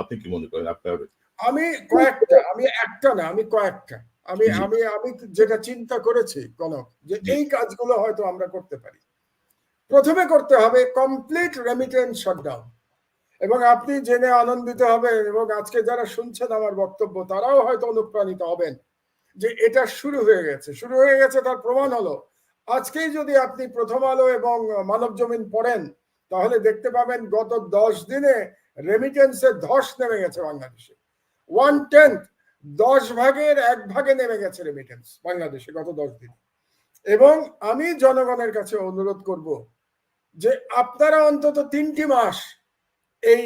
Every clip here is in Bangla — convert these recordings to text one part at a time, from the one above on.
আপনি কি মনে করেন? আপনার আমি কয়েকটা আমি একটা না আমি কয়েকটা। আমি আমি আমি যেটা চিন্তা করেছি কনক যে এই কাজগুলো হয়তো আমরা করতে পারি। প্রথমে করতে হবে কমপ্লিট রেমিটেন্স শাটডাউন এবং আপনি জেনে আনন্দিত হবেন এবং আজকে যারা শুনছেন আমার বক্তব্য তারাও হয়তো অনুপ্রাণিত হবেন যে এটা শুরু হয়ে গেছে। শুরু হয়ে গেছে তার প্রমাণ হলো আজকেই যদি আপনি প্রথম আলো এবং মানব জমিন পড়েন তাহলে দেখতে পাবেন গত দশ দিনে রেমিটেন্সের ধস নেমে গেছে বাংলাদেশে। ওয়ান টেন্থ দশ ভাগের এক ভাগে নেমে গেছে রেমিটেন্স বাংলাদেশে গত দশ দিন। এবং আমি জনগণের কাছে অনুরোধ করব যে আপনারা অন্তত তিনটি মাস এই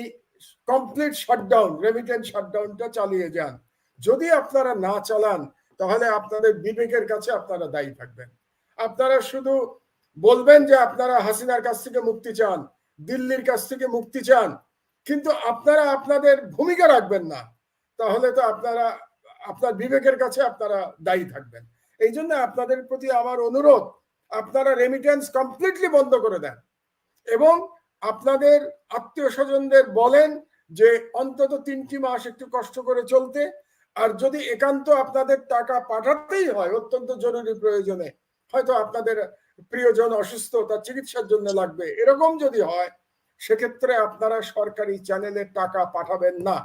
কমপ্লিট শাটডাউন রেমিটেন্স শাটডাউনটা চালিয়ে যান। যদি আপনারা না চালান, তাহলে আপনাদের বিবেকের কাছে আপনারা দায়ী থাকবেন। আপনারা শুধু বলবেন যে আপনারা হাসিনার কাছ থেকে মুক্তি চান, দিল্লির কাছ থেকে মুক্তি চান কিন্তু আপনারা আপনাদের ভূমিকা রাখবেন না, তাহলে তো আপনারা, আপনার বিবেকের কাছে আপনারা দায়ী থাকবেন। এই জন্য আপনাদের প্রতি আমার অনুরোধ, আপনারা রেমিটেন্স কমপ্লিটলি বন্ধ করে দেন এবং আপনাদের আত্মীয় স্বজনদের বলেন যে অন্তত তিনটি মাস একটু কষ্ট করে চলতে, আর যদি একান্ত আপনাদের টাকা পাঠাতেই হয় অত্যন্ত জরুরি প্রয়োজনে, হয়তো আপনাদের প্রিয়জন অসুস্থ তার চিকিৎসার জন্য লাগবে, এরকম যদি হয় সেক্ষেত্রে আপনারা সরকারি চ্যানেলে টাকা পাঠাবেন না।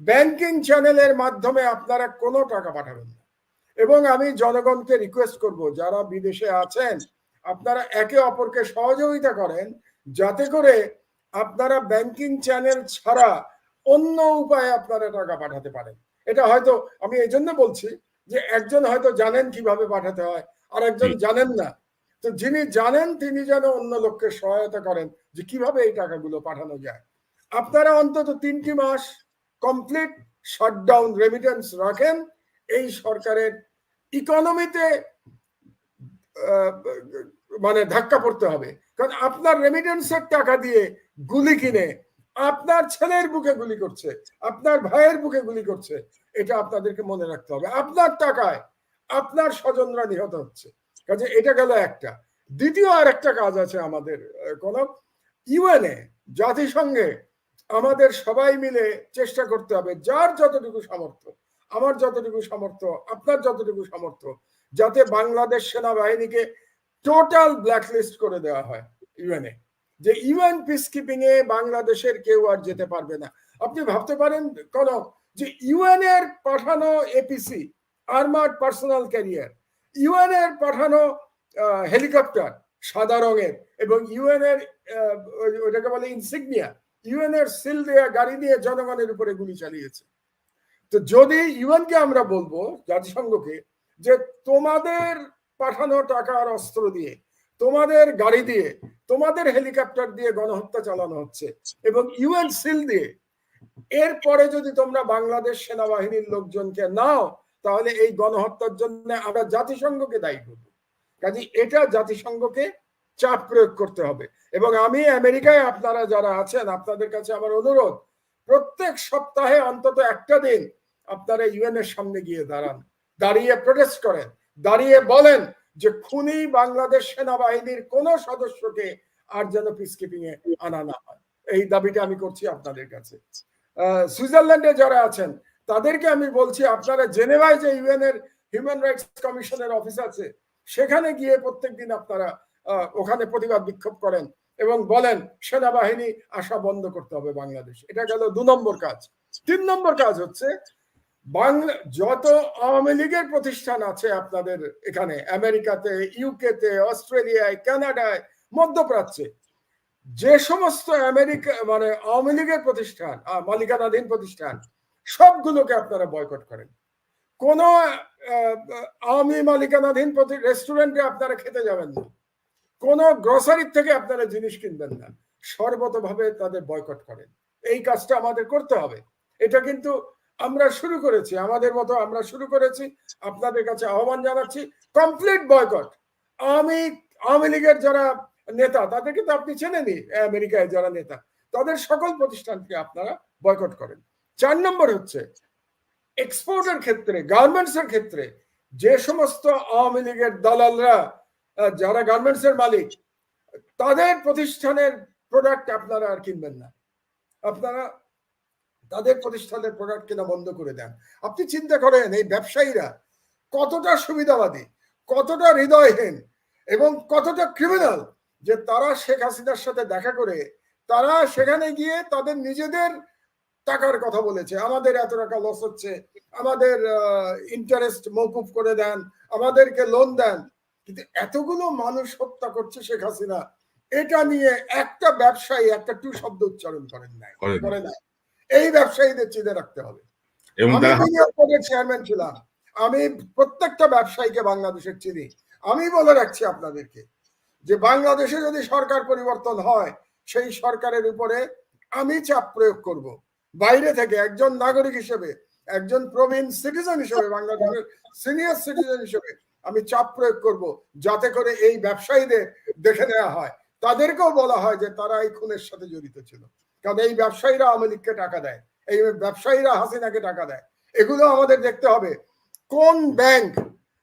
ব্যাংকিং চ্যানেলের মাধ্যমে আপনারা কোনো টাকা পাঠাবেন না। এবং আমি জনগণকে রিকোয়েস্ট করব যারা বিদেশে আছেন আপনারা একে অপরকে সহযোগিতা করেন যাতে করে আপনারা ব্যাংকিং চ্যানেল ছাড়া অন্য উপায়ে আপনারা টাকা পাঠাতে পারেন। এটা হয়তো আমি এই জন্য বলছি যে একজন হয়তো জানেন কীভাবে পাঠাতে হয় আর একজন জানেন না। তো যিনি জানেন, তিনি যেন অন্য লোককে সহায়তা করেন যে কীভাবে এই টাকাগুলো পাঠানো যায়। আপনারা অন্তত তিনটি মাস কমপ্লিট শাটডাউন রেমিটেন্স রাখেন। এই সরকারের ইকোনমিতে মানে ধাক্কা পড়তে হবে। কারণ আপনার রেমিটেন্সের টাকা দিয়ে গুলি কিনে আপনার ছেলের বুকে গুলি করছে, আপনার ভাইয়ের বুকে গুলি করছে, এটা আপনাদেরকে মনে রাখতে হবে। আপনার টাকায় আপনার স্বজনরা নিহত হচ্ছে। কাজে এটা গেল একটা। দ্বিতীয় আর একটা কাজ আছে আমাদের কোন ইউএনএ জাতিসংঘে আমাদের সবাই মিলে চেষ্টা করতে হবে, যার যতটুকু সামর্থ্য, আমার যতটুকু সামর্থ্য, আপনার যতটুকু সামর্থ্য, যাতে বাংলাদেশ সেনাবাহিনীকে টোটাল ব্ল্যাকলিস্ট করে দেওয়া হয় ইউএনএ যে ইউএন পিস কিপিং এ বাংলাদেশের কেউ আর যেতে পারবে না। আপনি ভাবতে পারেন কোন যে ইউএন এর পাঠানো APC armoured personnel carrier UN এর পাঠানো হেলিকপ্টার সাদা রঙের এবং ইউএন এর ওটাকে বলে ইনসিগনিয়া ইউএন এর সিল দেয়া, গাড়ি দিয়ে জনগণের উপরে গুলি চালিয়েছে। তো যদি ইউএনকে আমরা বলব, জাতিসংঘকে, যে তোমাদের পাঠানো টাকার অস্ত্র দিয়ে, তোমাদের গাড়ি দিয়ে, তোমাদের হেলিকপ্টার দিয়ে গণহত্যা চালানো হচ্ছে এবং ইউএন সিল দিয়ে, এরপরে যদি তোমরা বাংলাদেশ সেনাবাহিনীর লোকজনকে নাও তাহলে এই গণহত্যার জন্য আমরা জাতিসংঘকে দায়ী করব। কাজে এটা জাতিসংঘকে চাপ প্রয়োগ করতে হবে। এবং আমি আমেরিকায় আপনারা যারা আছেন, আপনাদের কাছে আমার অনুরোধ, প্রত্যেক সপ্তাহে অন্তত একটা দিন আপনারা ইউএন এর সামনে গিয়ে দাঁড়ান, দাঁড়িয়ে প্রোটেস্ট করেন, দাঁড়িয়ে বলেন যে খুনি বাংলাদেশ সেনাবাহিনীর কোন সদস্যকে আর যেন পিসকিপিং এ আনা না হয়। এই দাবিটা আমি করছি আপনাদের কাছে। সুইজারল্যান্ডে যারা আছেন তাদেরকে আমি বলছি, আপনারা জেনেভায় যে ইউএন এর হিউম্যান রাইটস কমিশনের অফিস আছে। সেখানে গিয়ে প্রত্যেক দিন আপনারা ওখানে প্রতিবাদ বিক্ষোভ করেন এবং বলেন, সেনাবাহিনী আসা বন্ধ করতে হবে বাংলাদেশ। এটা গেল দু নম্বর কাজ। তিন নম্বর কাজ হচ্ছে, বাংলা, যত আওয়ামী লীগের প্রতিষ্ঠান আছে আপনাদের এখানে, আমেরিকাতে, ইউকেতে, অস্ট্রেলিয়ায়, কানাডায়, মধ্যপ্রাচ্যে, যে সমস্ত আমেরিকা মানে আওয়ামী লীগের প্রতিষ্ঠান মালিকানাধীন প্রতিষ্ঠান সবগুলোকে আপনারা বয়কট করেন। কোন আওয়ামী মালিকানাধীন প্রতি রেস্টুরেন্টে আপনারা খেতে যাবেন না। কোন গ্রসারির থেকে আপনারা জিনিস কিনবেন না। সর্বতভাবে তাদের বয়কট করেন। এই কাজটা আমাদের করতে হবে। এটা কিন্তু আমরা শুরু করেছি। আমাদের মতো আমরা শুরু করেছি। আপনাদের কাছে আহ্বান জানাচ্ছি কমপ্লিট বয়কট আমি আওয়ামী লীগের যারা নেতা, তাদেরকে তো আপনি চেনেনি আমেরিকায় যারা নেতা, তাদের সকল প্রতিষ্ঠানকে আপনারা বয়কট করেন। চার নম্বর হচ্ছে এক্সপোর্টের ক্ষেত্রে গার্মেন্টস এর ক্ষেত্রে, যে সমস্ত আওয়ামী লীগের দালালরা যারা গার্মেন্টস এর মালিক, তাদের প্রতিষ্ঠানের প্রোডাক্ট আপনারা আর কিনবেন না। আপনারা তাদের প্রতিষ্ঠানের প্রোডাক্ট কেনা বন্ধ করে দেন। আপনি চিন্তা করেন, এই ব্যবসায়ীরা কতটা সুবিধাবাদী, কতটা হৃদয়হীন এবং কতটা ক্রিমিনাল যে তারা শেখ হাসিনার সাথে দেখা করে, তারা সেখানে গিয়ে তাদের নিজেদের টাকার কথা বলেছে আমাদের এত টাকা লস হচ্ছে আমাদের ইন্টারেস্ট মৌকুফ করে দেন আমাদেরকে লোন দেন। কিন্তু এতগুলো মানুষ হত্যা করছে শেখ হাসিনা এটা নিয়ে একটা ব্যবসায়ী একটা টু শব্দ উচ্চারণ করেন নাই করে নাই। এই ব্যবসায়ীদের চিনে রাখতে হবে। আমি চেয়ারম্যান ছিলাম। আমি প্রত্যেকটা ব্যবসায়ীকে বাংলাদেশের চিনি। আমি বলে রাখছি আপনাদেরকে যে বাংলাদেশে যদি সরকার পরিবর্তন হয় সেই সরকারের উপরে আমি চাপ প্রয়োগ করব। বাইরে থেকে একজন নাগরিক হিসেবে, একজন প্রবীণ সিটিজেন হিসেবে বাংলাদেশের সিনিয়র সিটিজেন হিসেবে আমি চাপ প্রয়োগ করব যাতে করে এই ব্যবসায়ীদের দেখে নেওয়া হয়। তাদেরকেও বলা হয় যে তারা এই খুনের সাথে জড়িত ছিল। কারণ এই ব্যবসায়ীরা আওয়ামী লীগকে টাকা দেয়, এই ব্যবসায়ীরা হাসিনাকে টাকা দেয়। এগুলো আমাদের দেখতে হবে কোন ব্যাংক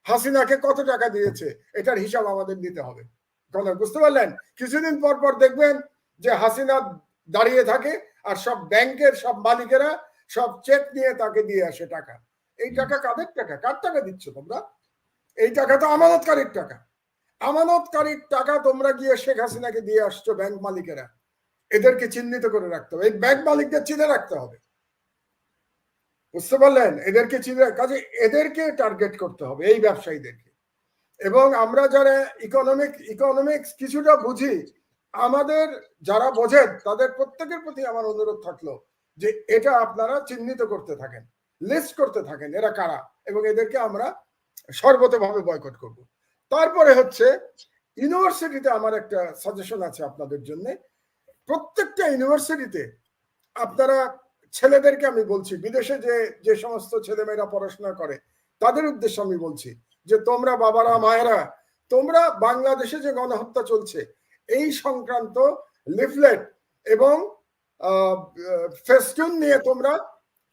হাসিনাকে কত টাকা দিয়েছে, এটার হিসাব আমাদের নিতে হবে। বুঝতে পারলেন? কিছুদিন পর পর দেখবেন যে হাসিনা দাঁড়িয়ে থাকে আর সব ব্যাংকের সব মালিকেরা সব চেক নিয়ে তাকে দিয়ে আসে টাকা। এই টাকা কাদের টাকা? কার টাকা দিচ্ছ তোমরা? এই টাকা তো আমানতকারীর টাকা। আমানতকারীর টাকা তোমরা গিয়ে শেখ হাসিনাকে দিয়ে আসছো ব্যাংক মালিকেরা। এদেরকে চিহ্নিত করে রাখতে হবে। এই ব্যাংক মালিকদের চিনে রাখতে হবে। বুঝতে পারলেন? এদেরকে চিনে কাজে এদেরকে টার্গেট করতে হবে এই ব্যবসায়ীদেরকে। এবং আমরা যারা ইকোনমিক ইকোনমিক্স কিছুটা বুঝি আমাদের যারা বোঝেন, তাদের প্রত্যেকের প্রতি আমার অনুরোধ থাকল যে এটা আপনারা চিহ্নিত করতে থাকেন লিস্ট করতে থাকেন এরা কারা এবং এদেরকে আমরা সর্বতভাবে বয়কট করব। তারপরে হচ্ছে ইউনিভার্সিটিতে আমার একটা সাজেশন আছে আপনাদের জন্য। প্রত্যেকটা ইউনিভার্সিটিতে আপনারা ছেলেদেরকে আমি বলছি, বিদেশে যে যে সমস্ত ছেলেমেয়েরা পড়াশোনা করে, তাদের উদ্দেশ্যে আমি বলছি যে তোমরা বাবারা, মায়েরা, তোমরা বাংলাদেশে যে গণহত্যা চলছে এই সংক্রান্ত লিফলেট এবং ফেস্টুন নিয়ে তোমরা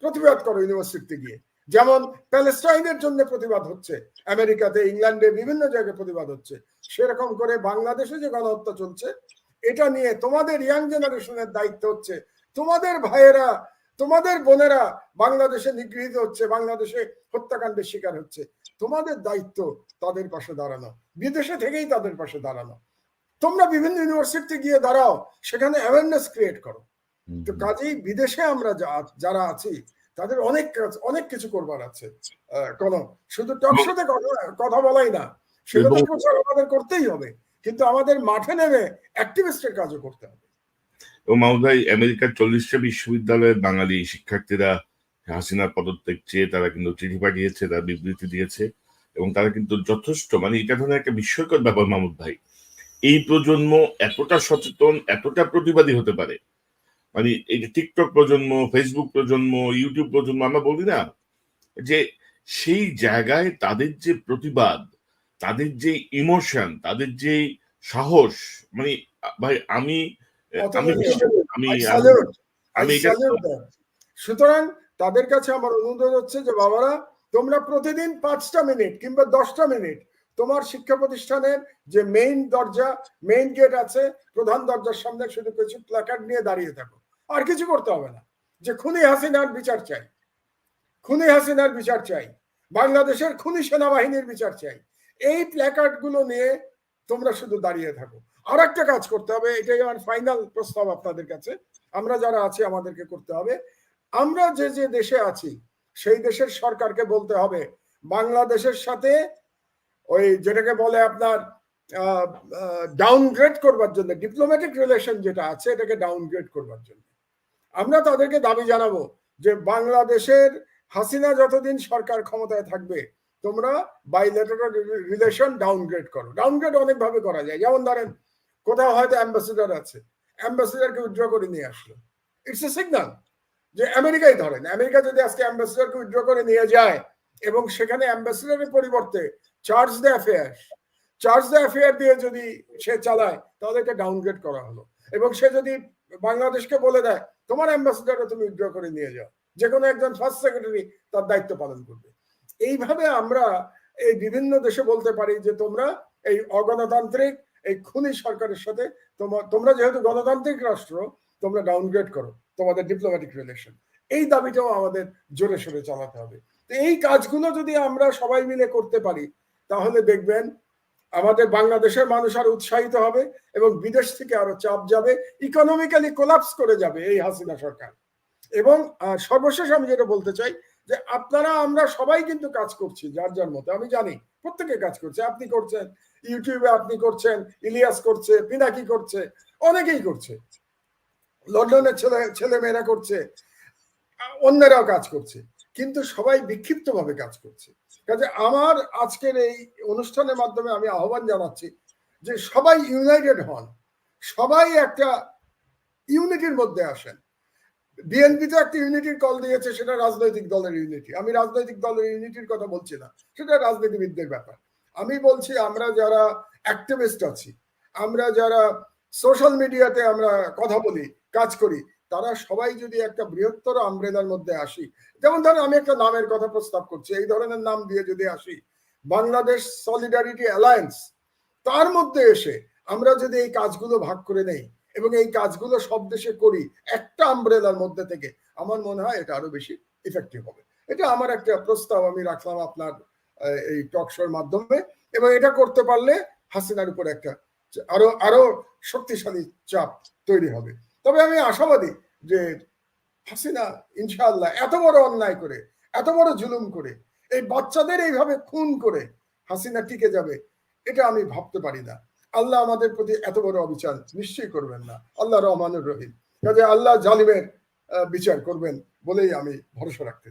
প্রতিবাদ করো ইউনিভার্সিটিতে গিয়ে। যেমন প্যালেস্টাইনের জন্য প্রতিবাদ হচ্ছে, আমেরিকাতে, ইংল্যান্ডে বিভিন্ন জায়গায় প্রতিবাদ হচ্ছে। সেরকম করে বাংলাদেশে যে গণহত্যা চলছে, এটা নিয়ে তোমাদের ইয়াং জেনারেশনের দায়িত্ব হচ্ছে। তোমাদের ভাইয়েরা, তোমাদের বোনেরা বাংলাদেশে নিগৃহীত হচ্ছে, বাংলাদেশে হত্যাকাণ্ডের শিকার হচ্ছে। তোমাদের দায়িত্ব তাদের পাশে দাঁড়ানো। বিদেশে থেকেই তাদের পাশে দাঁড়ানো। তোমরা বিভিন্ন ইউনিভার্সিটিতে গিয়ে দাঁড়াও সেখানে অ্যাওয়ারনেস ক্রিয়েট করো। তো কাজেই বিদেশে আমরা যারা আছি তাদের অনেক অনেক কিছু করবার আছে কোন। শুধু টকশোতে কথা বলাই না সেটা তো প্রচার আমাদের করতেই হবে। কিন্তু আমাদের মাঠে নেমে অ্যাক্টিভিস্টের কাজও করতে হবে। ও মাহমুদ ভাই আমেরিকার চল্লিশটা বিশ্ববিদ্যালয়ের বাঙালি শিক্ষার্থীরা হাসিনার পদত্যাগ চেয়ে তারা কিন্তু চিঠি পাঠিয়েছে তারা বিবৃতি দিয়েছে এবং তারা কিন্তু যথেষ্ট মানে এটা ধরনের একটা বিস্ময়কর ব্যাপার মাহমুদ ভাই। এই প্রজন্ম এতটা সচেতন এতটা প্রতিবাদী হতে পারে। মানে এই যে টিকটক প্রজন্ম ফেসবুক প্রজন্ম ইউটিউব প্রজন্ম আমরা বলি না যে সেই জায়গায় তাদের যে প্রতিবাদ তাদের যে ইমোশন তাদের যে সাহস মানে ভাই আমি আমি আমি আমি সুতরাং তাদের কাছে আমার অনুরোধ হচ্ছে যে বাবারা তোমরা প্রতিদিন পাঁচটা মিনিট কিংবা দশটা মিনিট তোমার শিক্ষা প্রতিষ্ঠানের যে মেইন দরজা মেইন গেট আছে, প্রধান দরজার সামনে শুধু কিছু প্ল্যাকার্ড নিয়ে দাঁড়িয়ে থাকো। আর কিছু করতে হবে না। যে খুনি হাসিনার বিচার চাই। খুনি হাসিনার বিচার চাই। বাংলাদেশের খুনি সেনাবাহিনীর বিচার চাই। এই প্ল্যাকার্ডগুলো নিয়ে তোমরা শুধু দাঁড়িয়ে থাকো। আর একটা কাজ করতে হবে, এটাই আমার ফাইনাল প্রস্তাব আপনাদের কাছে। আমরা যারা আছি, আমাদেরকে করতে হবে। আমরা যে যে দেশে আছি, সেই দেশের সরকারকে বলতে হবে, বাংলাদেশের সাথে ওই যেটাকে বলে আপনার ডাউনগ্রেড করবার জন্য ডিপ্লোম্যাটিক রিলেশন যেটা আছে, এটাকে ডাউনগ্রেড করবার জন্য। আমরা তাদেরকে দাবি জানাব যে বাংলাদেশের হাসিনা যতদিন সরকার ক্ষমতায় থাকবে, তোমরা বাইলেটারাল রিলেশন ডাউনগ্রেড করো। ডাউনগ্রেড অনেকভাবে করা যায়। যেমন ধরেন, কোথাও হয়তো অ্যাম্বাসিডার আছে অ্যাম্বাসিডারকে উইথড্র করে নিয়ে আসলো। ইটস এ সিগনাল যে আমেরিকাই ধরেন, আমেরিকা যদি আজকে অ্যাম্বাসিডারকে উইথড্র করে নিয়ে যায় এবং সেখানে অ্যাম্বাসিডারের পরিবর্তে charge the affair charge the affair দিয়ে যদি সে চালায়, তাহলে এটা ডাউনগ্রেড করা হলো। এবং সে যদি বাংলাদেশকে বলে দেয়, তোমার অ্যাম্বাসিডারও তুমি উইথড্র করে নিয়ে যাও। যে কোনো একজন ফার্স্ট সেক্রেটারি তার দায়িত্ব পালন করবে। এইভাবে আমরা এই বিভিন্ন দেশে বলতে পারি যে, তোমরা এই অগণতান্ত্রিক, এই খুনি সরকারের সাথে তোমরা যেহেতু গণতান্ত্রিক রাষ্ট্র, তোমরা ডাউনগ্রেড করো তোমাদের ডিপ্লোম্যাটিক রিলেশন এই দাবিটাও আমাদের জোরে সোরে চালাতে হবে। তো এই কাজগুলো যদি আমরা সবাই মিলে করতে পারি, তাহলে দেখবেন আমাদের বাংলাদেশের মানুষ আরও উৎসাহিত হবে এবং বিদেশ থেকে আরও চাপ যাবে ইকোনমিক্যালি কোলাপস করে যাবে এই হাসিনা সরকার। এবং সর্বশেষ আমি যেটা বলতে চাই যে আপনারা, আমরা সবাই কিন্তু কাজ করছি, যার যার মতো আমি জানি, প্রত্যেকে কাজ করছে, আপনি করছেন, ইউটিউবে আপনি করছেন, ইলিয়াস করছে, পিনাকি করছে, অনেকেই করছে। লন্ডনের ছেলে ছেলে মেয়েরা করছে অন্যেরাও কাজ করছে। কিন্তু সবাই বিক্ষিপ্ত ভাবে কাজ করছে। কাজে আমার আজকের এই অনুষ্ঠানের মাধ্যমে আমি আহ্বান জানাচ্ছি যে সবাই ইউনাইটেড হন, সবাই একটা ইউনিটির মধ্যে আসেন। বিএনপি তো একটা ইউনিটির কল দিয়েছে, সেটা রাজনৈতিক দলের ইউনিটি। আমি রাজনৈতিক দলের ইউনিটির কথা বলছি না, সেটা রাজনীতিবিদদের ব্যাপার। আমি বলছি, আমরা যারা অ্যাক্টিভিস্ট আছি, আমরা যারা সোশ্যাল মিডিয়াতে আমরা কথা বলি, কাজ করি তারা সবাই যদি একটা বৃহত্তর আমব্রেলার মধ্যে আসি, যেমন ধরেন আমি একটা নামের কথা প্রস্তাব করছি, এই ধরনের নাম দিয়ে যদি আসি, বাংলাদেশ সলিডারিটি অ্যালায়েন্স তার মধ্যে এসে আমরা যদি এই কাজগুলো ভাগ করে নেই এবং এই কাজগুলো সব দেশে করি, একটা আমব্রেলার মধ্যে থেকে, আমার মনে হয় এটা আরও বেশি ইফেক্টিভ হবে। এটা আমার একটা প্রস্তাব আমি রাখলাম আপনার এই টক শোর মাধ্যমে এবং এটা করতে পারলে হাসিনার উপর একটা আরও আরও শক্তিশালী চাপ তৈরি হবে। তবে আমি আশাবাদী যে হাসিনা ইনশাল্লাহ এত বড় অন্যায় করে, এত বড় জুলুম করে, এই বাচ্চাদের এইভাবে খুন করে হাসিনা টিকে যাবে, এটা আমি ভাবতে পারি না। আল্লাহ আমাদের প্রতি এত বড় অবিচার নিশ্চয়ই করবেন না। আল্লাহ রহমানুর রহিম। কাজে আল্লাহ জালিমের বিচার করবেন বলেই আমি ভরসা রাখতে